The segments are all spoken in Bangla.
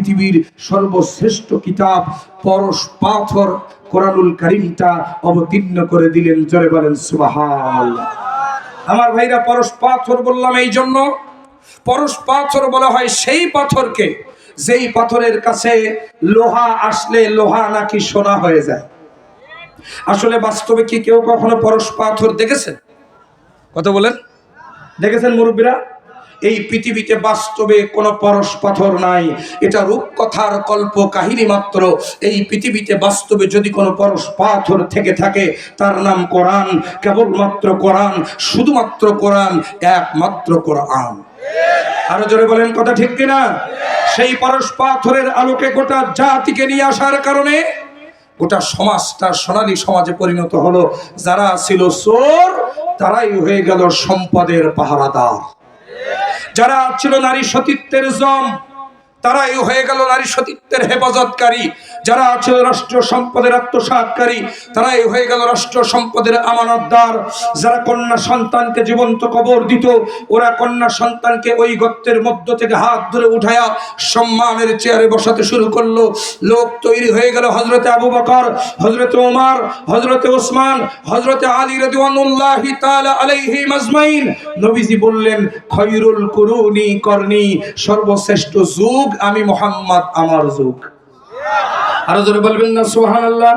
পৃথিবীর সর্বশ্রেষ্ঠ কিতাব পরশ পাথর কোরআনুল করিমটা অবতীর্ণ করে দিলেন, জোরে বলেন, সুবহানাল্লাহ। আমার ভাইরা, পরশ পাথর বললাম এই জন্য, পরশ পাথর বলা হয় সেই পাথরকে যেই পাথরের কাছে লোহা আসলে লোহা নাকি সোনা হয়ে যায়। আসলে বাস্তবে কি কেউ কখনো পরশ পাথর দেখেছেন? কত বলেন? দেখেছেন মুরব্বীরা? এই পৃথিবীতে বাস্তবে কোনো পরশ পাথর নাই। এটা রূপকথার কল্প কাহিনী মাত্র। এই পৃথিবীতে বাস্তবে যদি কোনো পরশ পাথর থেকে থাকে, তার নাম কোরআন। কেবলমাত্র কোরআন, শুধুমাত্র কোরআন, একমাত্র কোরআন। আরও জোরে বলেন কথা ঠিক কিনা? সেই পরশ পাথরের আলোকে গোটা জাতিকে নিয়ে আসার কারণে গোটা সমাজটা সোনালী সমাজে পরিণত হলো। যারা ছিল চোর, তারাই হয়ে গেল সম্পদের পাহারাদার। যারা ছিল নারী সতীত্বের জম তারাই হয়ে গেল নারী সতীত্বের হেফাজতকারী। যারা ছিল রাষ্ট্র সম্পদের আত্মসাতকারী, তারাই হয়ে গেল রাষ্ট্র সম্পদের আমানতদার। যারা কন্যা সন্তানকে জীবন্ত কবর দিত, ওরা কন্যা সন্তানকে ওই গর্তের মধ্য থেকে হাত ধরে উঠায়া সম্মানের চেয়ারে বসাতে শুরু করল। লোক তৈরি হয়ে গেল হজরতে আবু বকর হজরতে ওমার হজরতে ওসমান হজরতে আলী মাজমাইন। নবীজি বললেন খয়রুল কুরুনি করনি, সর্বশ্রেষ্ঠ যুগ আমি মোহাম্মদ, আমার যুগ। আরও জোরে বলবেন না, সুবহানাল্লাহ।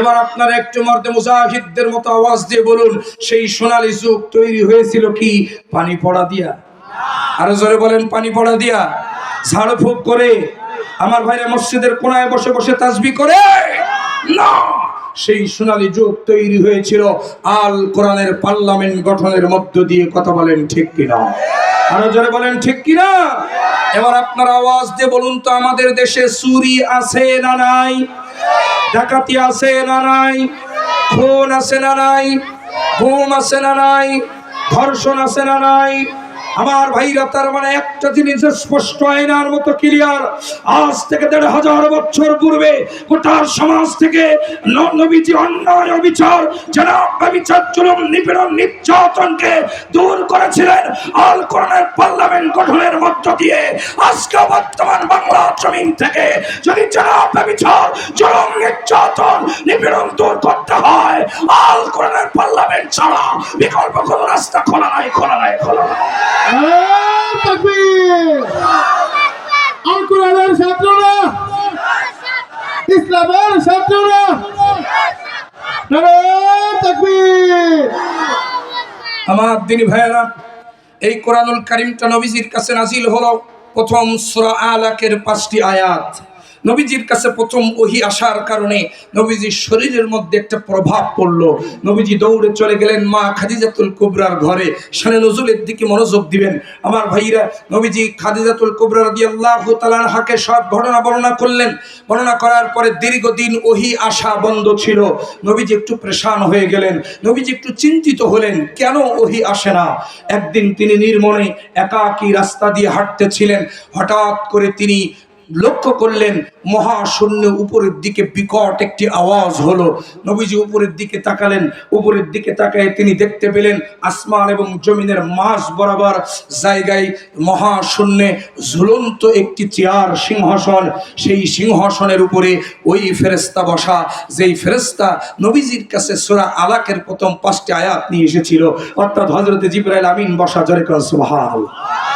এবার আপনারা একটু মর্দে মুজাহিদদের মতো আওয়াজ দিয়ে বলুন, সেই সোনালী যুগ তৈরি হয়েছিল কি? পানি পড়া দিয়া। আরও জোরে বলেন, পানি পড়া দিয়া। ঝাড় ফুক করে আমার ভাইরা মসজিদের কোনায় বসে বসে তাসবি করে। না, সেই সোনালী যুগ তৈরি হয়েছিল। আল কোরআনের পার্লামেন্ট গঠনের মধ্য দিয়ে কথা বলেন ঠিক কিনা? আরও জোরে বলেন, ঠিক কিনা? এবার আপনার আওয়াজ দিয়ে বলুন তো, আমাদের দেশে চুরি আছে না নাই? ডাকাতি আছে না নাই? খুন আছে না নাই? ঘুম আছে না নাই? ধর্ষণ আছে না নাই? আমার ভাইরা, তার মানে একটা জিনিস স্পষ্ট আয়নার মতো ক্লিয়ার আজ থেকে দেড় হাজার বছর পূর্বে গোটা সমাজ থেকে নবীজি অন্যায় অবিচার যারা অবিচার চুলম নিপীড়ন, নির্যাতনকে দূর করেছিলেন আল কোরআনের পার্লামেন্ট গঠনের মধ্য দিয়ে। আজকে বর্তমান বাংলা জমিন থেকে যদি নির্যাতন নিপীড়ন দূর করতে হয়। আল কোরআনের পার্লামেন্ট ছাড়া বিকল্প কোনো রাস্তা খোলা নাই খোলা নাই খোলা নাই। আল কোরআনের ছাত্ররা ইসলামের ছাত্ররা আমার দিনী ভাইয়েরা এই কোরআনুল কারিমটা নবীজির কাছে নাজিল হলো। প্রথম সুরা আলাকের পাঁচটি আয়াত। নবীজির কাছে প্রথম ওহি আসার কারণে নবীজির শরীরের মধ্যে একটা প্রভাব পড়ল। নবীজি দৌড়ে চলে গেলেন মা খাদিজাতুল কুবরার ঘরে। শানে নজরুলের দিকে মনোযোগ দিবেন। আমার ভাইরা, নবীজি খাদিজাতুল কুবরা রাদিয়াল্লাহু তাআলার হাকে সব ঘটনা বর্ণনা করলেন। বর্ণনা করার পরে দীর্ঘদিন ওহি আসা বন্ধ ছিল। নবীজি একটু প্রেশান হয়ে গেলেন। নবীজি একটু চিন্তিত হলেন, কেন ওহি আসে না? একদিন তিনি নির্মনে একাকী রাস্তা দিয়ে হাঁটতেছিলেন। হঠাৎ করে তিনি লক্ষ্য করলেন মহাশূন্য উপরের দিকে বিকট একটি আওয়াজ হলো। নবীজি উপরের দিকে তাকালেন। উপরের দিকে তাকায় তিনি দেখতে পেলেন আসমান এবং জমিনের মাঝ বরাবর জায়গায় মহাশূন্যে ঝুলন্ত একটি চেয়ার সিংহাসন। সেই সিংহাসনের উপরে ওই ফেরেস্তা বসা। যেই ফেরেস্তা নবীজির কাছে সোরা আলাকের প্রথম পাঁচটি আয়াত নিয়ে এসেছিল। অর্থাৎ হজরত জিব্রাইল আমিন বসা জরে কর সুবহানাল্লাহ।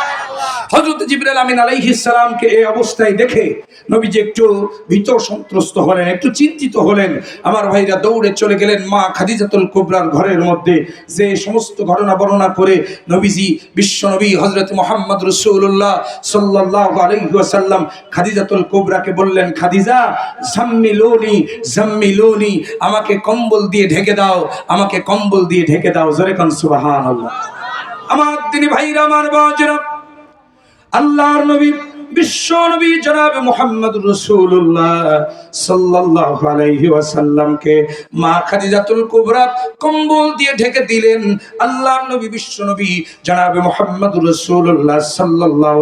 হজরত জিবরাইল আমিন আলাইহিস সালামকে এই অবস্থায় দেখে নবীজি একটু ভীত সন্ত্রস্ত হলেন, একটু চিন্তিত হলেন। আমার ভাইরা দৌড়ে চলে গেলেন মা খাদিজাতুল কুবরার ঘরের মধ্যে। যে সমস্ত ঘটনা বর্ণনা করে নবীজি বিশ্ব নবী হজরত মোহাম্মদ রসুল্লাহ সাল্লাহ আলহিহাসাল্লাম খাদিজাতুল কুবরাকে বললেন, খাদিজা জাম্মিলোনি জাম্মিলোনি আমাকে কম্বল দিয়ে ঢেকে দাও, আমাকে কম্বল দিয়ে ঢেকে দাও। জোরে কান সুবহানাল্লাহ। আমার তিনি ভাইরা, আমার বাজরা আল্লাহর নবী বিশ্ব নবী জনাব মোহাম্মদ রসুল্লাহ আলাইহি ওয়াসাল্লামকে মা খাদিজাতুল কুবরা কম্বল দিয়ে ঢেকে দিলেন। আল্লাহর নবী, বিশ্ব নবী মোহাম্মদ রসুল্লাহ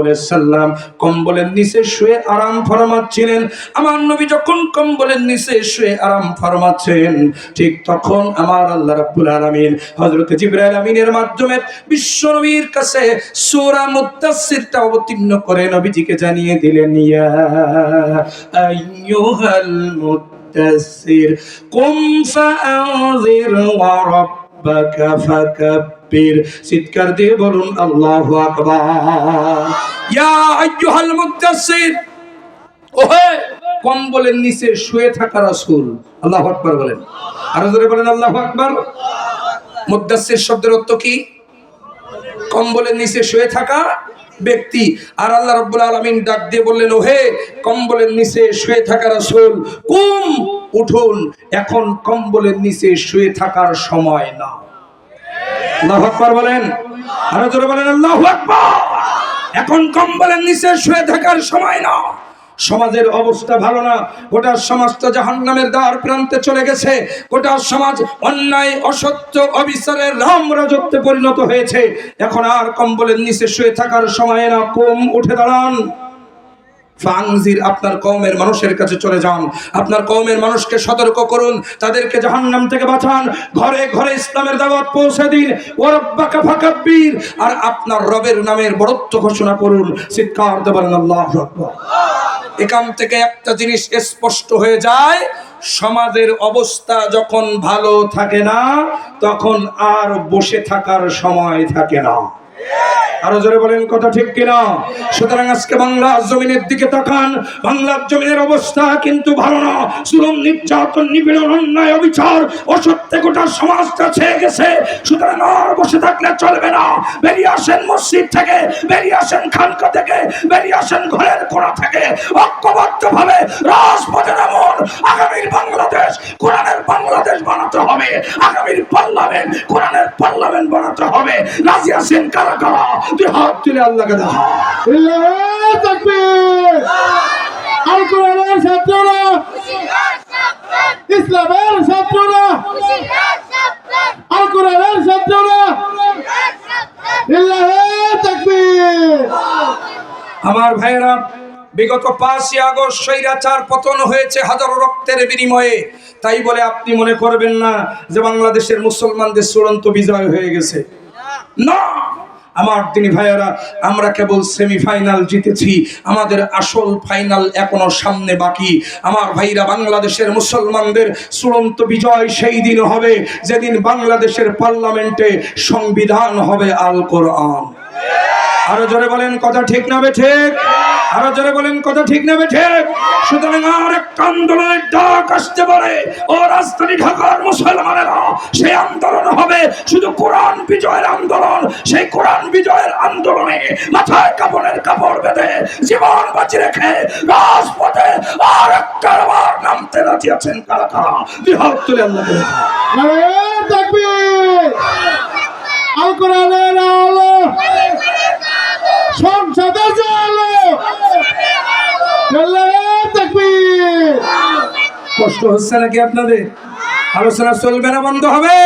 আলাইহি সাল্লাম কম্বলের নিচে শুয়ে আরাম ফরমাচ্ছিলেন। আমার নবী যখন কম্বলের নিচে শুয়ে আরাম ফরমাচ্ছেন, ঠিক তখন আমার আল্লাহ রাব্বুল আলামিন হযরত জিবরাইল আমিনের মাধ্যমে বিশ্ব নবীর কাছে সূরা মুত্তাসসিরটা অবতীর্ণ করে নবীজিকে জানিয়ে দিলেন, ইয়া আইয়ুহাল ফাকাব্বির। চিৎকার দিয়ে বলুন, আল্লাহু আকবার। ইয়া আইয়ুহাল মুদ্দাসসির ওহে! কম্বলের নিচে শুয়ে থাকা রাসূল। আল্লাহু আকবার বলেন। আরও জোরে বলেন, আল্লাহু আকবার। মুদ্দাসসির শব্দের অর্থ কি? কম্বলের নিচে শুয়ে থাকা ব্যক্তি। আর আল্লাহ রব আলমিন ডাক দিয়ে বললেন, ওহে কম্বলের নিচে শুয়ে থাকার আসল কুম, উঠুন। এখন কম্বলের নিচে শুয়ে থাকার সময় না। আল্লাহ বলেন। আরও বলেন, আল্লাহ এখন কম্বলের নিচে শুয়ে থাকার সময় না। সমাজের অবস্থা ভালো না। গোটা সমাজটা জাহান্নামের দ্বার প্রান্তে চলে গেছে। গোটা সমাজ অন্যায়, অসত্য, অবিচারের রাম রাজত্বে পরিণত হয়েছে। এখন আর কম্বলের নিচে শুয়ে থাকার সময় না। কম, উঠে দাঁড়ান। ফাংজির আপনার কওমের মানুষের কাছে চলে যান। আপনার কওমের মানুষকে সতর্ক করুন, তাদেরকে জাহান্নাম থেকে বাঁচান। ঘরে ঘরে ইসলামের দাওয়াত পৌঁছে দিন। ওরাব্বাকা আর আপনার রবের নামের বড়ত্ব ঘোষণা করুন। দেবেন আল্লাহু এখান থেকে একটা জিনিস স্পষ্ট হয়ে যায়, সমাজের অবস্থা যখন ভালো থাকে না, তখন আর বসে থাকার সময় থাকে না। আরও জোরে বলেন কথা ঠিক কিনা? সুতরাং আজকে বাংলা জমিনের দিকে তাকান। বাংলার জমিনের অবস্থা কিন্তু ভালো না। জুলুম, নির্যাতন, নিপীড়ন, অন্যায়, অবিচার, অসত্যে গোটা সমাজটা ছেয়ে গেছে। সুতরাং আর বসে থাকলে চলবে না। বেরিয়ে আসেন মসজিদ থেকে, বেরিয়ে আসেন খানকা থেকে, বেরিয়ে আসেন ঘরের কোণা থেকে। ঐক্যবদ্ধ ভাবে রাজপথে নামুন। আগামীর বাংলাদেশ, কোরআনের বাংলাদেশ বানাতে হবে। আগামীর পার্লামেন্ট, কোরআনের পার্লামেন্ট বানাতে হবে। আছেন কারা কারা। দুই হাত তুলে আল্লাহকে দেখা। আল কোরআনের ছাত্ররা ইসলামের ছাত্ররা আল কোরআনের ছাত্ররা আমার ভাইয়েরা বিগত পাঁচই আগস্ট স্বৈরাচার পতন হয়েছে হাজারো রক্তের বিনিময়ে। তাই বলে আপনি মনে করবেন না যে বাংলাদেশের মুসলমানদের চূড়ান্ত বিজয় হয়ে গেছে। না! আমার তিনি ভাইয়েরা, আমরা কেবল সেমিফাইনাল জিতেছি। আমাদের আসল ফাইনাল এখনও সামনে বাকি। আমার ভাইরা, বাংলাদেশের মুসলমানদের চূড়ান্ত বিজয় সেই দিন হবে, যেদিন বাংলাদেশের পার্লামেন্টে সংবিধান হবে আল কোরআন আরও জোরে বলেন, কথা ঠিক না ঠিক? আরও জোরে বলেন, কথা ঠিক না ঠিক? সুতরাং আর একটা আন্দোলনের ডাক আসতে পারে। ও রাজধানী ঢাকার মুসলমানেরা সেই আন্দোলন হবে শুধু কোরআন বিজয়ের আন্দোলন। সেই কোরআন বিজয়ের আন্দোলনে মাথায় কাপড়ের কাপড় বেঁধে জীবন বাঁচি রেখে রাজপথে আর একটা আবার নামতে রাজি আছেন কারা কারা? বিহার তুলে আল্লাহ আল আলো সংসদে আলো কষ্ট হচ্ছে নাকি আপনাদের? আলোচনা চলবে না, বন্ধ হবে।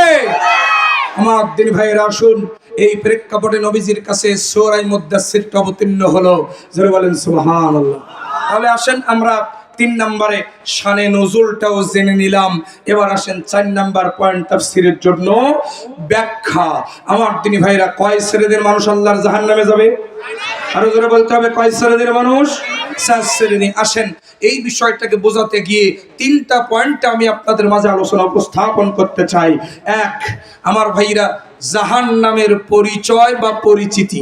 আমার দিন ভাইয়ের, আসুন। এই প্রেক্ষাপটে নবীজির কাছে সোরাই মুদাসসিরটা অবতীর্ণ হলো। জোরে বলেন, সুবহানাল্লাহ। তাহলে আসেন আমরা তিন নম্বরে শানে নজুলটাও জেনে নিলাম। এবার আসেন চার নাম্বার পয়েন্ট তাফসিরের জন্য ব্যাখ্যা। আমার তিনি ভাইরা, কয় শ্রেণির মানুষ আল্লাহর জাহান্নামে যাবে? আরও জোরে বলতে হবে, কয় শ্রেণির মানুষ? চার শ্রেণি। আসেন, এই বিষয়টাকে বোঝাতে গিয়ে তিনটা পয়েন্টে আমি আপনাদের মাঝে আলোচনা উপস্থাপন করতে চাই। এক, আমার ভাইরা জাহান নামের পরিচয় বা পরিচিতি।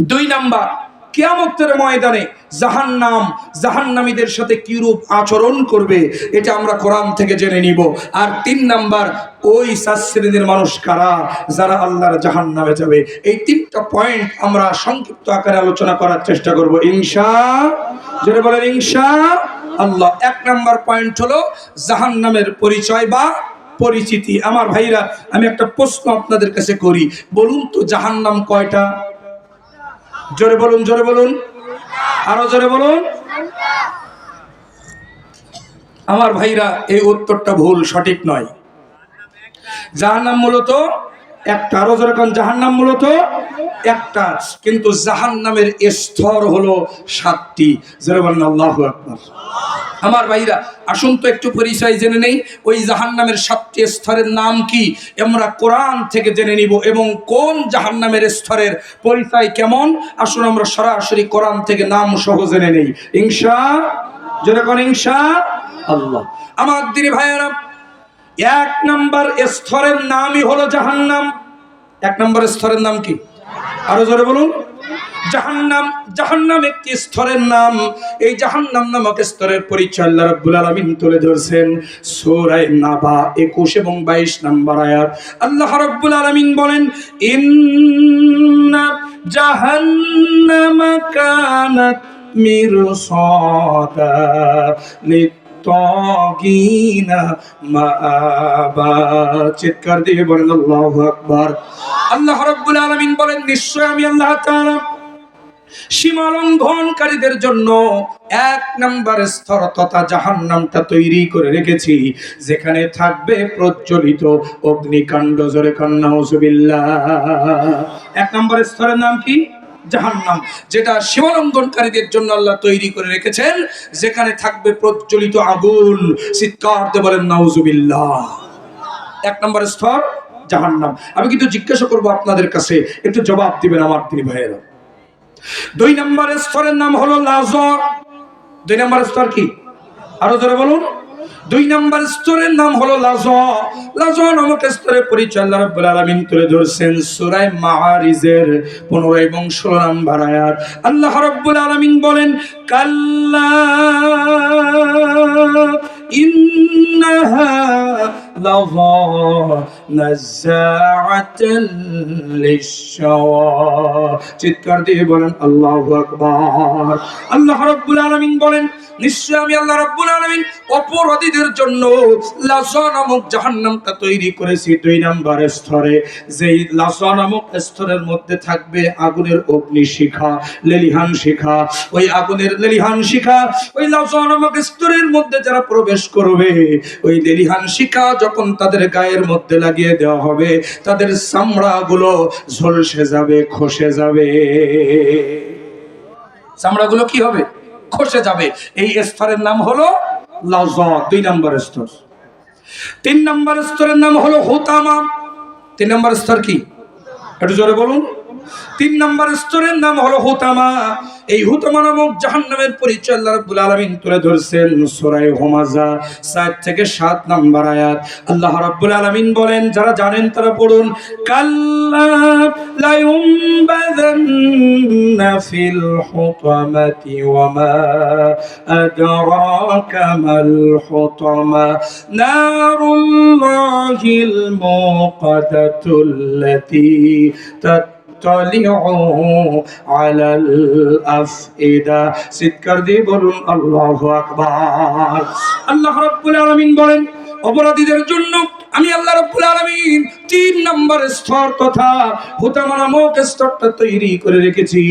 দুই নাম্বার, কিয়ামতের ময়দানে জাহান্নাম, জাহান্নামীদের সাথে কিরূপ আচরণ করবে, এটা আমরা কোরআন থেকে জেনে নিব। আর তিন নাম্বার, ওই সাত শ্রেণির মানুষ কারা? যারা আল্লাহর জাহান্নামে যাবে। এই তিনটা পয়েন্ট আমরা সংক্ষিপ্ত আকারে আলোচনা করার চেষ্টা করব, ইনশা যেটা বলেন, ইনশা আল্লাহ। এক নাম্বার পয়েন্ট হলো জাহান্নামের পরিচয় বা পরিচিতি। আমার ভাইরা, আমি একটা প্রশ্ন আপনাদের কাছে করি, বলুন তো জাহান্নাম কয়টা? জোরে বলুন জোরে বলুন। আরও জোরে বলুন। আমার ভাইরা, এই উত্তরটা ভুল, সঠিক নয়। জাহান্নাম মূলত একটা। আরও জাহার নাম মূলত একটা, কিন্তু জাহান্নামের স্তর হলো সাতটি। আল্লাহু আমার ভাইরা, আসুন তো একটু পরিচয় জেনে নেই। ওই জাহান্নামের সাতটি স্তরের নাম কি? আমরা কোরআন থেকে জেনে নিব এবং কোন জাহান্নামের স্তরের পরিচয় কেমন? আসুন আমরা সরাসরি কোরআন থেকে নাম সহ জেনে নেই। ইনশা যেরকম ইনশা আল্লাহ। আমার দিদি ভাইয়েরা, এক নম্বর স্তরের নামই হলো জাহান্নাম। এক নম্বর স্তরের নাম কি? আরও জোরে বলুন। জাহান্নাম জাহান্নাম একটি স্তরের নাম। এই জাহান্নাম নামক স্তরের পরিচয় আল্লাহ রাব্বুল আলামিন তুলে ধরছেন। সূরা নাবা 21 এবং 22 নম্বর আয়াত। আল্লাহ রাব্বুল আলামিন বলেন, ইন্না জাহান্নামা কানাত মিরসাদা লিত্তাগিনা মাআবা চিৎকার দিয়ে বলেন, আল্লাহু আকবার। আল্লাহ রাব্বুল আলামিন বলেন, নিশ্চয় আমি আল্লাহ তাআলা সীমা লঙ্ঘনকারীদের জন্য এক নম্বর স্তর তথা জাহান্নামটা তৈরি করে রেখেছি, যেখানে থাকবে প্রজ্বলিত অগ্নিকাণ্ড, জোরে কান্নাউজুবিল্লাহ এক নম্বর স্তরের নাম কি? জাহান্নাম, যেটা সীমালঙ্ঘনকারীদের জন্য আল্লাহ তৈরি করে রেখেছেন, যেখানে থাকবে প্রজ্বলিত আগুন। চিৎকার বলেন, নাউজুবিল্লাহ। এক নম্বর স্তর, জাহান্নাম। আমি কিন্তু জিজ্ঞাসা করব আপনাদের কাছে, একটু জবাব দিবেন আমার তিনি ভাইয়েরা। দুই নম্বর স্তরের নাম হলো লাজ দুই নম্বর স্তর কি? আরও ধরে বলুন। দুই নম্বর স্তরের নাম হলো লাজ। লাজ নামক স্তরের পরিচয় আল্লাহ রাব্বুল আলামিন তুলে ধরছেন সূরা মাআরিজের 15 এবং 16 নম্বর আয়াত। আল্লাহ রাব্বুল আলামিন বলেন, কাল্লা চিৎকার দিয়ে বলেন, আল্লাহু আকবার। আল্লাহ রাব্বুল আলামিন বলেন নিশ্চয় আমি আল্লাহ রাব্বুল আলামিন অপরাধীদের জন্য লাসা নামক জাহান্নামটা তৈরি করেছি। দুই নম্বর স্তরে, যেই লাসা নামক স্তরের মধ্যে থাকবে আগুনের অগ্নি শিখা লেলিহান শিখা। ওই আগুনের লেলিহান শিখা, ওই লাসা নামক স্তরের মধ্যে যারা প্রবেশ করবে, ওই লেলিহান শিখা যখন তাদের গায়ের মধ্যে লাগিয়ে দেওয়া হবে, তাদের চামড়াগুলো ঝলসে যাবে, খসে যাবে। চামড়াগুলো কি হবে? খসে যাবে। এই স্তরের নাম হলো লাজ দুই নম্বর স্তর। তিন নম্বর স্তরের নাম হলো হোতামা। তিন নম্বর স্তর কি? একটু জোরে বলুন। তিন নম্বর স্তরের নাম হলো হুতামা। এই হুতামা নামক জাহান্নামের পরিচয় আল্লাহ রাব্বুল আলামিন তুলে ধরছেন সূরা হুমাজা 7 থেকে 7 নম্বর আয়াত। আল্লাহ রাব্বুল আলামিন বলেন, যারা জানেন তারা পড়ুন, কাল্লা লা ইউমবাযান্না ফিল হুতামাতি ওয়া মা আদরাকা মাল হুতামা। নারুল্লাহিল মুকাদাতুল্লাতী تطلع على الأفئدة চিৎকার দিয়ে বলুন আল্লাহু আকবার আল্লাহ রাব্বুল আলামিন বলেন অপরাধীদের জন্য আমি আল্লাহ রাব্বুল আলামিন তিন নম্বর স্তর তথা হুতামা নামক স্তরটা তৈরি করে রেখেছি।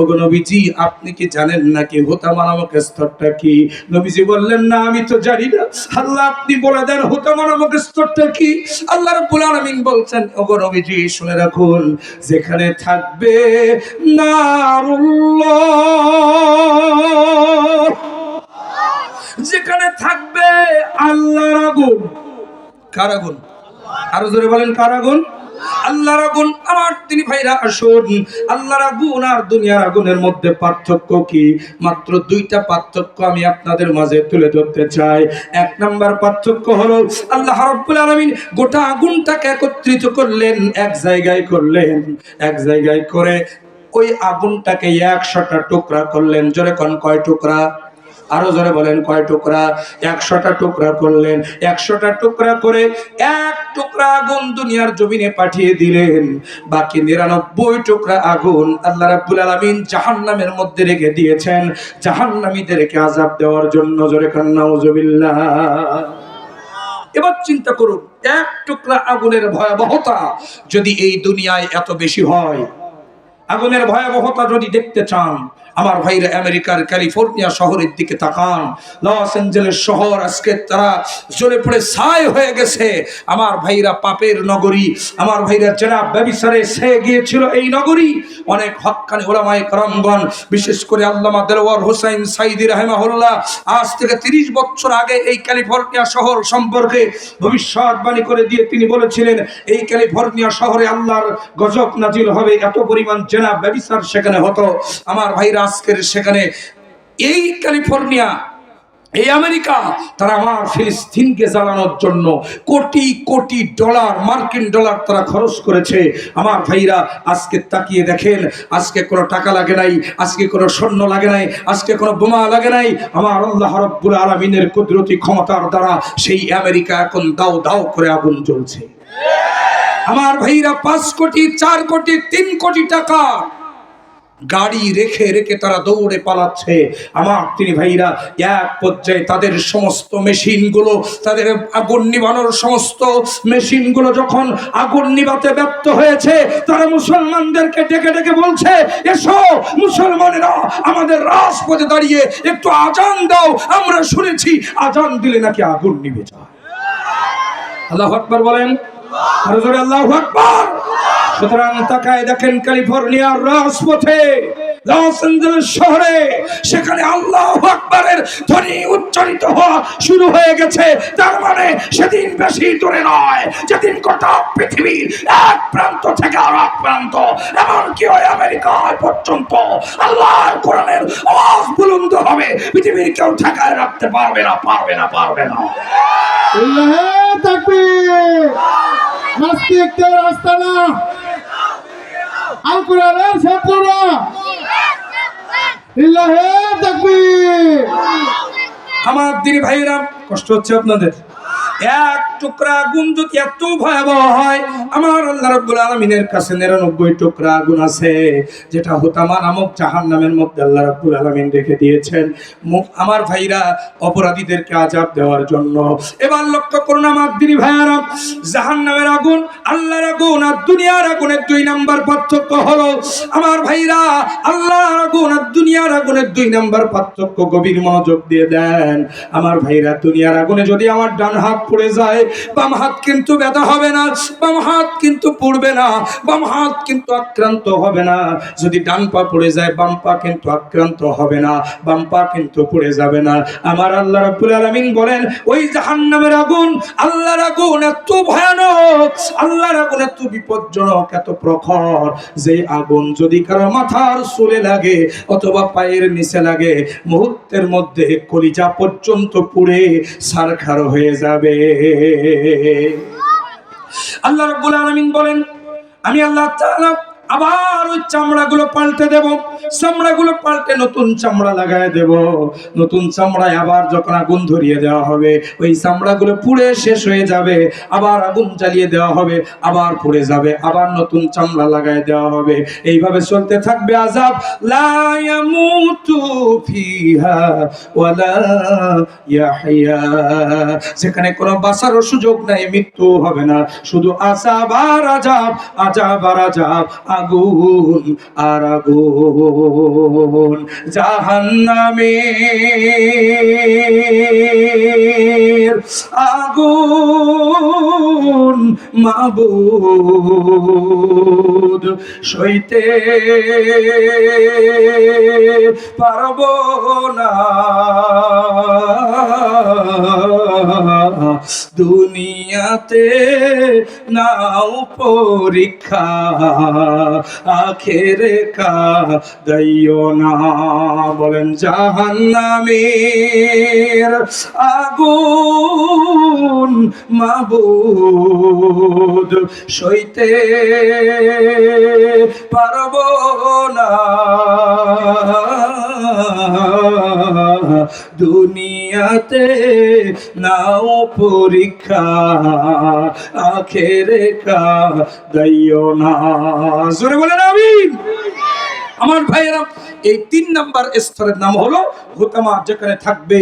ওগো নবীজি, আপনি কি জানেন নাকি হুতামা নামক স্তরটা কি? নবীজি বললেন, না, আমি তো জানি না। আল্লাহ, আপনি বলে দেন হুতামা নামক স্তরটা কি? আল্লাহ রাব্বুল আলামিন বলছেন, ওগো নবীজি, শুনে রাখুন, যেখানে থাকবে নারুল্লাহ। যেখানে থাকবে আল্লাহর আগুন। কার আগুন? আরও জোরে বলেন, কার আগুন? আল্লাহর আগুন। আমার তিনি ভাইরা, আসুন। আল্লাহর আগুন আর দুনিয়ার আগুনের মধ্যে পার্থক্য কি? মাত্র দুইটা পার্থক্য আমি আপনাদের মাঝে তুলে ধরতে চাই। এক নাম্বার পার্থক্য হলো, আল্লাহ রাব্বুল আলামিন গোটা আগুনটাকে একত্রিত করলেন, এক জায়গায় করলেন, এক জায়গায় করে ওই আগুনটাকে একশোটা টুকরা করলেন। জোরে কন, কয় টুকরা? আরও জোরে বলেন, কয় টুকরা? একশোটা টুকরা করলেন। একশোটা টুকরা করে এক টুকরা আগুন দুনিয়ার জমিনে পাঠিয়ে দিলেন। বাকি নিরানব্বই টুকরা আগুন আল্লাহ রাব্বুল আলামিন জাহান্নামের মধ্যে রেখে দিয়েছেন। জাহান্নামীদেরকে আযাব দেওয়ার জন্য জোরে কান্নাউজুবিল্লাহ এবার চিন্তা করুন, এক টুকরা আগুনের ভয়াবহতা যদি এই দুনিয়ায় এত বেশি হয়, আগুনের ভয়াবহতা যদি দেখতে চান আমার ভাইরা আমেরিকার ক্যালিফোর্নিয়া শহরের দিকে তাকান। লস অ্যাঞ্জেলেস শহর আজকে তারা জ্বলে পড়ে ছাই হয়ে গেছে। আমার ভাইরা পাপের নগরী, আমার ভাইরা জেনাব ব্যবিচারে সে গিয়েছিল এই নগরী। অনেক হক্কানি ওলামায় করমগণ, বিশেষ করে আল্লামা দেলওয়ার হোসাইন সাইদি রাহেমাহুল্লাহ, আজ থেকে তিরিশ বছর আগে এই ক্যালিফোর্নিয়া শহর সম্পর্কে ভবিষ্যৎবাণী করে দিয়ে তিনি বলেছিলেন, এই ক্যালিফোর্নিয়া শহরে আল্লাহর গজব নাজিল হবে, এত পরিমাণ জেনা ব্যবিচার সেখানে হতো। আমার ভাইরা আজকের সেখানে এই ক্যালিফোর্নিয়া, এই আমেরিকা, তারা আমার ফিলিস্তিনকে জ্বালানোর জন্য কোটি কোটি ডলার, মার্কিন ডলার তারা খরচ করেছে। আমার ভাইরা, আজকে তাকিয়ে দেখেন, আজকে কোনো টাকা লাগে নাই, আজকে কোনো স্বর্ণ লাগে নাই, আজকে কোনো বোমা লাগে নাই। আমার আল্লাহ রব্বুল আলমিনের কুদরতি ক্ষমতার দ্বারা সেই আমেরিকা এখন দাও দাও করে আগুন জ্বলছে। আমার ভাইরা, পাঁচ কোটি, চার কোটি, তিন কোটি টাকা গাড়ি রেখে রেখে তারা দৌড়ে পালাচ্ছে। আমার তিনি ভাইরা, এক পর্যায়ে তাদের সমস্ত মেশিনগুলো, তাদের আগুন নিবানোর সমস্ত মেশিনগুলো যখন আগুন নিভাতে ব্যর্থ হয়েছে, তারা মুসলমানদেরকে ডেকে ডেকে বলছে, এসো মুসলমানেরা, আমাদের রাজপথে দাঁড়িয়ে একটু আজান দাও, আমরা শুনেছি আজান দিলে নাকি আগুন নিভে যায়। আল্লাহ আকবর বলেন। আল্লাহ আকবর। সুতরাং তাকায় দেখেন ক্যালিফোর্নিয়ার রাজপথে, লস অ্যাঞ্জেলেস শহরে, সেখানে আল্লাহ আকবরের ধ্বনি উচ্চারিত হওয়া শুরু হয়ে গেছে। তার মানে সেদিন বেশি দূরে নয়, যেদিন গোটা পৃথিবীর এক প্রান্ত থেকে আর এক প্রান্ত, এমনকি ওই আমেরিকায় পর্যন্ত আল্লাহর কোরআনের আওয়াজ বুলন্দ হবে। পৃথিবীর কেউ ঠেকায় রাখতে পারবে না পারবে না পারবে না। নাস্তিকদের আস্তানা আল কোরআনের ছাত্ররা আমার দিদি ভাইরা কষ্ট হচ্ছে আপনাদের। এক টুকরা আগুন যদি এত ভয়াবহ হয়, আমার আল্লাহ রাব্বুল আলামিনের কাছে নিরানব্বই টুকরা আগুন আছে, যেটা হোতামা নামক জাহান নামের মধ্যে আল্লাহ রাব্বুল আলামিন রেখে দিয়েছেন। আমার ভাইরা অপরাধীদেরকে আজাব দেওয়ার জন্য। এবার লক্ষ্য করুন আমার দিদি ভাইয়ারা জাহান নামের আগুন আল্লাহর আগুন আর দুনিয়ার আগুনের দুই নাম্বার পার্থক্য হলো, আমার ভাইরা আল্লাহর আগুন আর দুনিয়ার আগুনের দুই নাম্বার পার্থক্য গভীর মনোযোগ দিয়ে দেন। আমার ভাইরা, দুনিয়ার আগুনে যদি আমার ডান হাত পড়ে যায়। বাম হাত কিন্তু ব্যথা হবে না, বাম হাত কিন্তু পড়বে না, বাম হাত কিন্তু আক্রান্ত হবে না। যদি ডান পা পড়ে যায়, বাম পা কিন্তু আক্রান্ত হবে না, বাম পা কিন্তু পড়ে যাবে না। আমার আল্লাহ রাব্বুল আলামিন বলেন, ওই জাহান্নামের আগুন, আল্লাহর আগুন এত ভয়ানক, আল্লাহর আগুন এত বিপজ্জনক, এত প্রখর। যে আগুন যদি কারও মাথার চুলে লাগে অথবা পায়ের নিচে লাগে, মুহূর্তের মধ্যে কলিজা পর্যন্ত পুড়ে সারখার হয়ে যাবে। আল্লাহ রাব্বুল আলমিন বলেন আমি আল্লাহ আবার ওই চামড়াগুলো পাল্টে দেব। চামড়াগুলো পাল্টে নতুন চামড়া লাগায় দেব। নতুন চামড়ায় আবার যখন আগুন ধরিয়ে দেওয়া হবে, ওই চামড়াগুলো পুড়ে শেষ হয়ে যাবে, আবার আগুন জ্বালিয়ে দেওয়া হবে, আবার পুড়ে যাবে, আবার নতুন চামড়া লাগায় দেওয়া হবে। এইভাবে চলতে থাকবে আজাব লা ইয়ামুতু ফিহা ওয়ালা ইয়াহইয়া। সেখানে কোনো বাঁচারও সুযোগ নাই, মৃত্যু হবে না। শুধু আজাব আর আজাব আজাব আর আজাব আগুন আর আগুন। জাহান্নামে আগুন মাবুদ সইতে পারব না। দুনিয়াতে নাও পরীক্ষা আখেরে কা না। বলেন জাহান্নামের আগুন মাবুদ সইতে পারব না। দুনিয়াতে নাও পরীক্ষা, আখেরে কা না। জোরে বলেন, আমিন। আমার ভাইয়েরা, এই তিন নাম্বার স্তরের নাম হলো হোতামা, যেখানে থাকবে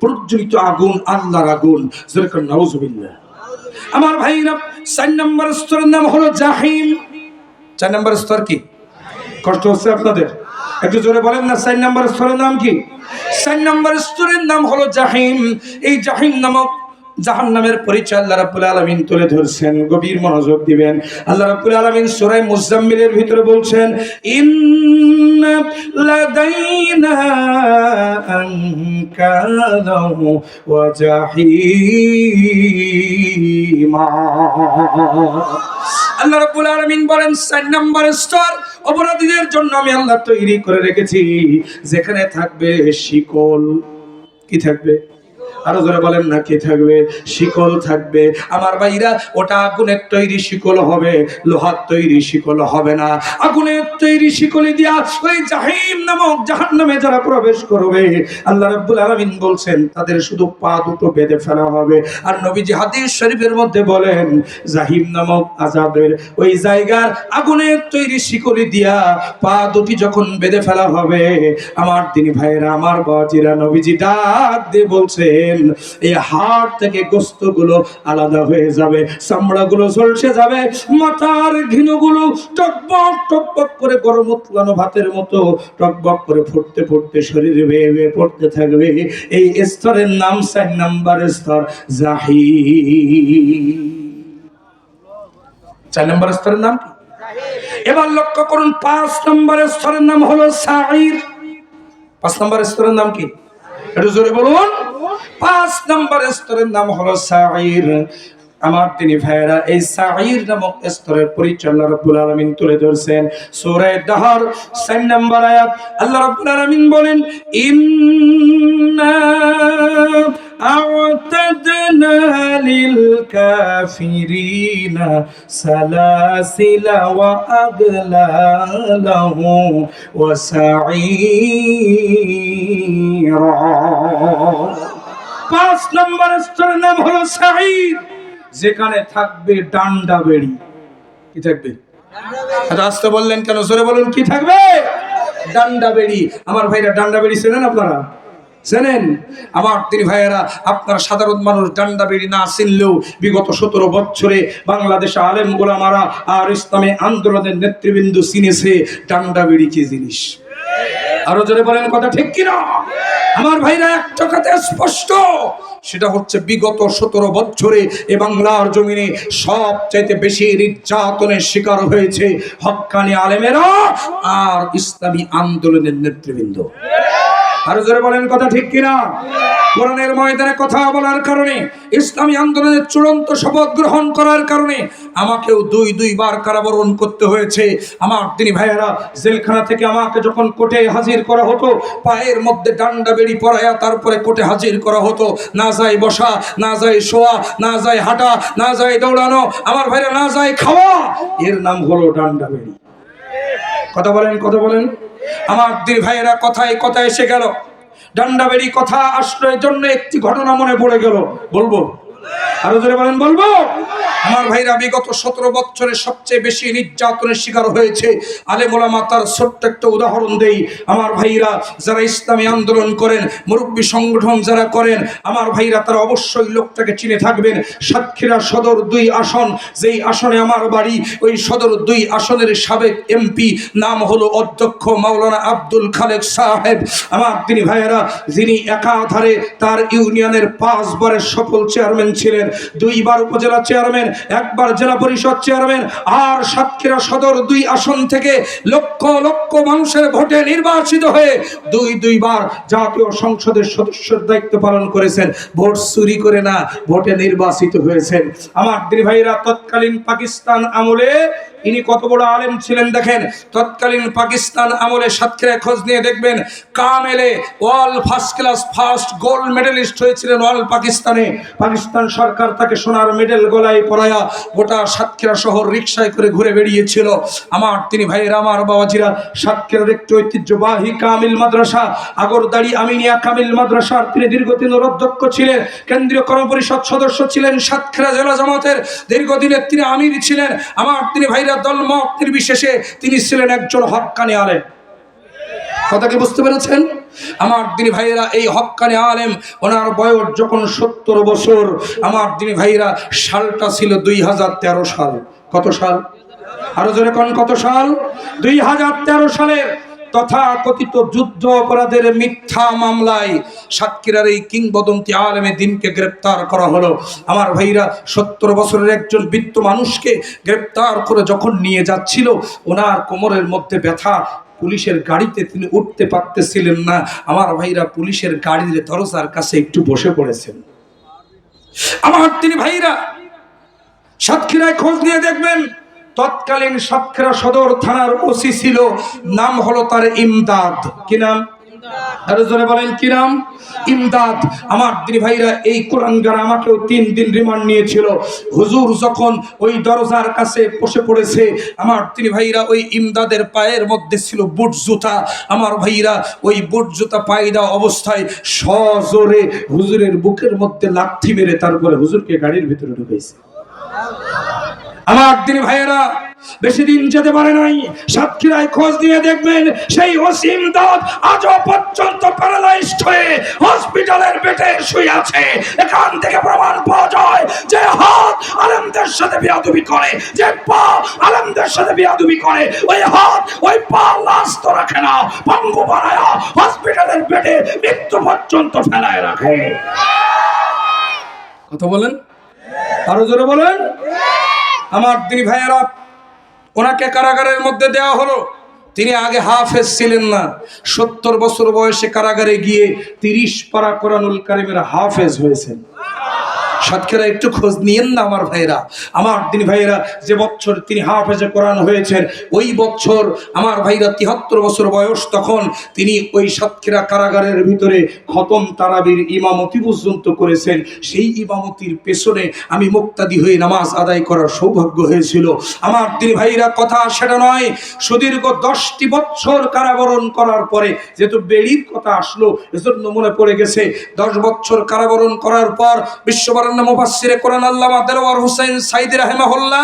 প্রজ্বলিত আগুন, আল্লাহর আগুন। যেরকম নাউজুবিল্লাহ। আমার ভাইরা চার নম্বর স্তরের নাম হলো জাহিম চার নম্বর স্তর কি? কষ্ট হচ্ছে আপনাদের। একটু জোরে বলেন না, চার নম্বর স্তরের নাম কি? চার নম্বর স্তরের নাম হলো জাহিম এই জাহিম নামক জাহান নামের পরিচয় আল্লাহ রাব্বুল আলামিন তুলে ধরছেন, গভীর মনোযোগ দিবেন। আল্লাহ রাব্বুল আলামিন সূরা মুজাম্মিলের ভিতরে বলছেন আল্লাহ রাব্বুল আলামিন বলেন, চার নম্বর স্তর অপরাধীদের জন্য আমি আল্লাহ তৈরি করে রেখেছি, যেখানে থাকবে শিকল। কি থাকবে? আরও জোরে বলেন না কি থাকবে? শিকল থাকবে। আমার ভাইরা, ওটা আগুনের তৈরি শিকল হবে, লোহার তৈরি শিকল হবে না। আগুনের তৈরি শিকলি দিয়া ওই জাহিম নামক জাহান্নামে যারা প্রবেশ করবে, আল্লাহ রাব্বুল আলামিন বলছেন, তাদের শুধু পা দুটো বেঁধে ফেলা হবে। আর নবীজি হাদিস শরীফের মধ্যে বলেন, জাহিম নামক আজাবের ওই জায়গার আগুনের তৈরি শিকলি দিয়া পা দুটি যখন বেঁধে ফেলা হবে, আমার তিনি ভাইয়েরা, আমার বাজিরা নবীজি ডাক দিয়ে বলছেন এই হাড় থেকে গোস্তগুলো আলাদা হয়ে যাবে, চামড়াগুলো ঝলসে যাবে, মাথার ঘিনুগুলো টকবক টকবক করে গরম উতলানো ভাতের মতো, টকবক করে ফুটতে ফুটতে শরীরে বেয়ে বেয়ে পড়তে থাকবে। এই স্তরের নাম চার নাম্বার স্তর জাহি চার নম্বর স্তরের নাম কি? এবার লক্ষ্য করুন, পাঁচ নম্বর স্তরের নাম হলো সাইর পাঁচ নম্বর স্তরের নাম কি? একটু জোরে বলুন। পাঁচ নম্বর স্তরের নাম হলো সাইর আমার তিনি ভাইয়েরা এই সাইর নামক স্তরের পরিচয় আল্লাহ রাব্বুল আলামিন তুলে ধরছেন সূরা দাহর 4 নম্বর আয়াত আল্লাহ রাব্বুল আলামিন বলেন ইন্না أعتدنا للكافرين سلاسل وأغلالا وسعيرا পাঁচ নম্বর স্তরের নাম হলো সাইর যেখানে থাকবে ডান্ডা বেড়ি। কি থাকবে? রাস্তা বললেন কেন? জোরে বলুন, কি থাকবে? ডান্ডা বেড়ি। আমার ভাইরা ডান্ডা বেড়ি চেনেন আপনারা? চেনেন? আমার তিনি ভাইয়েরা, আপনার সাধারণ মানুষ, ডান্ডা বেড়ি না চিনলেও বিগত সতেরো বছরে বাংলাদেশে আলেম গোলামারা আর ইসলামী আন্দোলনের নেতৃবৃন্দ চিনেছে, ডান্ডা বেড়ি কি জিনিস? আরও জোরে বলেন কথা ঠিক কিনা? আমার ভাইরা একটা কথা স্পষ্ট। সেটা হচ্ছে বিগত সতেরো বছরে এ বাংলার জমিনে সবচাইতে বেশি নির্যাতনের শিকার হয়েছে হক্কানি আলেমেরা আর ইসলামী আন্দোলনের নেতৃবৃন্দ। আরও জোরে বলেন কথা ঠিক কিনা? কোরআনের ময়দানে কথা বলার কারণে, ইসলামী আন্দোলনের চূড়ান্ত শপথ গ্রহণ করার কারণে আমাকেও দুই, দুইবার কারাবরণ করতে হয়েছে। আমার তিনি ভাইয়েরা, জেলখানা থেকে আমাকে যখন কোর্টে হাজির করা হতো, পায়ের মধ্যে ডান্ডা বেড়ি পরায়া তারপরে কোর্টে হাজির করা হতো। না যায় বসা, না যায় শোয়া, না যায় হাঁটা, না যায় দৌড়ানো, আমার ভাইরা না যায় খাওয়া, এর নাম হলো ডান্ডা বেড়ি। কথা বলেন কথা বলেন। আমার দিন ভাইয়েরা কথায় কথায় এসে গেল। ডান্ডাবেরি কথা আশ্রয়ের জন্য একটি ঘটনা মনে পড়ে গেল। বলব আরও জোরে বলেন, বলব? আমার ভাইরা, বিগত সতেরো বছরে সবচেয়ে বেশি নির্যাতনের শিকার হয়েছে আলে আলেমোলামা তার ছোট্ট একটা উদাহরণ দেই। আমার ভাইরা, যারা ইসলামী আন্দোলন করেন, মুরব্বী সংগঠন যারা করেন, আমার ভাইরা, তারা অবশ্যই লোকটাকে চিনে থাকবেন। সাতক্ষীরা সদর দুই আসন, যেই আসনে আমার বাড়ি, ওই সদর দুই আসনের সাবেক এমপি নাম হলো অধ্যক্ষ মাওলানা আব্দুল খালেক সাহেব। আমার তিনি ভাইয়েরা, যিনি একাধারে তার ইউনিয়নের পাঁচবারের সফল চেয়ারম্যান ছিলেন। দুইবার উপজেলা চেয়ারম্যান একবার জেলা পরিষদ চেয়ারম্যান আর সাতক্ষীরা সদর দুই আসন থেকে লক্ষ লক্ষ মানুষের ভোটে নির্বাচিত হয়ে দুই দুইবার জাতীয় সংসদের সদস্যের দায়িত্ব পালন করেছেন। ভোট চুরি করে না, ভোটে নির্বাচিত হয়েছেন। আমার ভাইরা, তৎকালীন পাকিস্তান আমলে ইনি কত বড় আলেম ছিলেন দেখেন। তৎকালীন পাকিস্তান আমলে সাতক্ষীরায় খোঁজ নিয়ে দেখবেন, কামেলে ওয়াল first class first gold medalist হয়েছিলেন ওয়াল পাকিস্তানে। পাকিস্তান সরকার তাকে সোনার মেডেল গলায় পরায়া গোটা সাতক্ষীরা শহর রিক্সায় করে ঘুরে বেরিয়েছিল আমার তিনি ভাইয়ের, আমার বাবাজিরা, সাতক্ষীরার একটি ঐতিহ্যবাহী কামিল মাদ্রাসা, আগরদাড়ি আমিনিয়া কামিল মাদ্রাসার তিনি দীর্ঘদিনের অধ্যক্ষ ছিলেন, কেন্দ্রীয় কর্মপরিষদ সদস্য ছিলেন সাতক্ষীরা জেলা জামাতের। দীর্ঘদিনের তিনি আমির ছিলেন। আমার তিনি ভাইরা দল মত নির্বিশেষে তিনি ছিলেন একজন হক্কানি আলেম। কথা কি বুঝতে পেরেছেন? আমার দিনী ভাইয়েরা, এই হক্কানি আলেম, ওনার বয়স যখন সত্তর বছর, আমার দিনী ভাইয়েরা, সালটা ছিল দুই হাজার তেরো সাল। কত সাল? আরও জোরে কোন, কত সাল? দুই হাজার তেরো সালের তথাকথিত যুদ্ধ অপরাধের মিথ্যা মামলায় সাতক্ষীরার এই কিংবদন্তি আলেমে দিনকে গ্রেপ্তার করা হলো। আমার ভাইরা, সত্তর বছরের একজন বৃত্ত মানুষকে গ্রেপ্তার করে যখন নিয়ে যাচ্ছিল, ওনার কোমরের মধ্যে ব্যথা পুলিশের গাড়িতে তিনি উঠতে পারতেছিলেন না। আমার ভাইরা পুলিশের গাড়ির দরজার কাছে একটু বসে পড়েছেন। আমার তিনি ভাইরা, সাতক্ষীরায় খোঁজ নিয়ে দেখবেন, তৎকালীন সাতক্ষীরা সদর থানার ওসি ছিল, নাম হলো তার ইমদাদ। কি নাম? আরও বলেন ইমদাদ। আমার এই আমাকেও তিন দিন রিমান্ড নিয়েছিল। হুজুর যখন ওই দরজার কাছে বসে পড়েছে, আমার ওই ইমদাদের পায়ের মধ্যে ছিল বুট জুতা। আমার ওই বুট জুতা পায়ে দেওয়া অবস্থায় সজোরে হুজুরের বুকের মধ্যে লাথি মেরে তারপরে হুজুরকে গাড়ির ভিতরে ঢুকেছে আমার দিন ভাইয়েরা বেশি দিন যেতে পারে নাই। সাতক্ষীরায় খোঁজ নিয়ে দেখবেন সেই অসীম দাঁত আজও পর্যন্ত প্যারালাইজড হয়ে হসপিটালের বেডে শুয়ে আছে। এখান থেকে প্রমাণ পাওয়া যায় যে হাত আলমদের সাথে বিয়াদবি করে, যে পা আলমদের সাথে বিয়াদবি করে, ওই হাত, ওই পা লাশ তো রাখে না, পঙ্গু বানায়া হসপিটালের বেডে মৃত্যু পর্যন্ত ফেলায় রাখে। কথা বলেন? আরও জোরে বলেন? আমার দিনী ভাইয়েরা ওনাকে কারাগারের মধ্যে দেওয়া হলো। তিনি আগে হাফেজ ছিলেন না। সত্তর বছর বয়সে কারাগারে গিয়ে তিরিশ পারা কোরআনুল কারিমের হাফেজ হয়েছেন। সাতক্ষীরা একটু খোঁজ নিয়েন না আমার ভাইয়েরা। আমার দিন ভাইয়েরা যে বছর তিনি হাফেজে কোরআন হয়েছেন, ওই বছর আমার ভাইরা তিহাত্তর বছর বয়স তখন তিনি ওই সাতক্ষীরা কারাগারের ভিতরে খতম তারাবির ইমামতি পর্যন্ত করেছেন। সেই ইমামতির পেছনে আমি মুক্তাদি হয়ে নামাজ আদায় করার সৌভাগ্য হয়েছিল। আমার দিন ভাইরা কথা সেটা নয়, সুদীর্ঘ দশটি বছর কারাবরণ করার পরে যেহেতু বেড়ির কথা আসলো, এজন্য মনে পড়ে গেছে, দশ বছর কারাবরণ করার পর আল্লামা দেলোয়ার হুসাইন রাহেমাহুল্লাহ।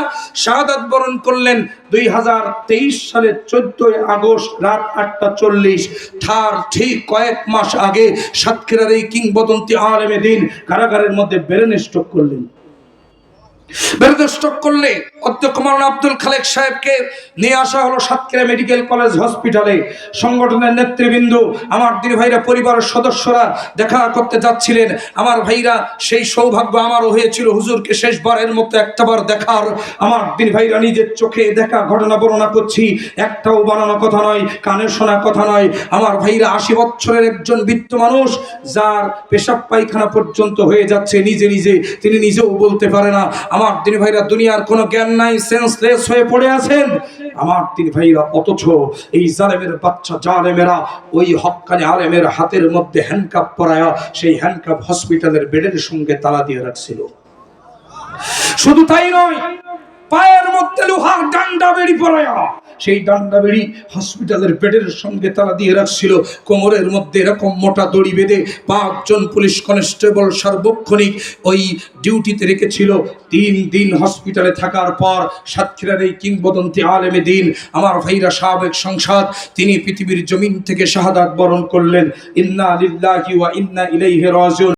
বরণ করলেন দুই হাজার তেইশ সালের চোদ্দই আগস্ট রাত আটটা চল্লিশ। তার ঠিক কয়েক মাস আগে সাতক্ষীরার এই কিংবদন্তি আলেমে দিন কারাগারের মধ্যে বেরেনে স্ট্রোক করলেন। বেরেনে স্টক করলে অধ্যক্ষ মাওলানা আব্দুল খালেক সাহেবকে নিয়ে আসা হলো সাতক্ষীরা মেডিকেল কলেজ হসপিটালে। সংগঠনের নেতৃবৃন্দ, আমার দিন ভাইরা, পরিবারের সদস্যরা দেখা করতে যাচ্ছিলেন। আমার ভাইরা, সেই সৌভাগ্য আমারও হয়েছিল। হুজুরকে শেষবারের মতো একটাবার দেখার। আমার দিন ভাইরা, নিজের চোখে দেখা ঘটনা বর্ণনা করছি। একটাও বানানো কথা নয়, কানে শোনা কথা নয়। আমার ভাইরা আশি বছরের একজন বৃত্ত মানুষ, যার পেশাব পায়খানা পর্যন্ত হয়ে যাচ্ছে। নিজে নিজে, তিনি নিজেও বলতে পারে না। আমার দিন ভাইরা, দুনিয়ার কোনো জ্ঞান নাই সেন্সলেস হয়ে পড়ে আছেন। আমার তিন ভাইরা অথচ এই জালেমের বাচ্চা জালেমেরা ওই হক্কানি আলেমের হাতের মধ্যে হ্যান্ডকাপ পরায়া সেই হ্যান্ডকাপ হসপিটালের বেডের সঙ্গে তালা দিয়ে রাখছিল। শুধু তাই নয় পায়ের মধ্যে লোহার ডান্ডা বেড়ি পড়ায়া সেই ডান্ডা বেড়ি হসপিটালের বেডের সঙ্গে তারা দিয়ে রাখছিল। কোমরের মধ্যে এরকম মোটা দড়ি বেঁধে পাঁচজন পুলিশ কনস্টেবল সার্বক্ষণিক ওই ডিউটিতে রেখেছিল। তিন দিন হসপিটালে থাকার পর সাতক্ষীরার এই কিংবদন্তি আলেমে দিন, আমার ভাইরা সাবেক সংসদ, তিনি পৃথিবীর জমিন থেকে শাহাদাত বরণ করলেন। ইন্না লিল্লাহি ওয়া ইন্না ইলাইহি রাজিউন।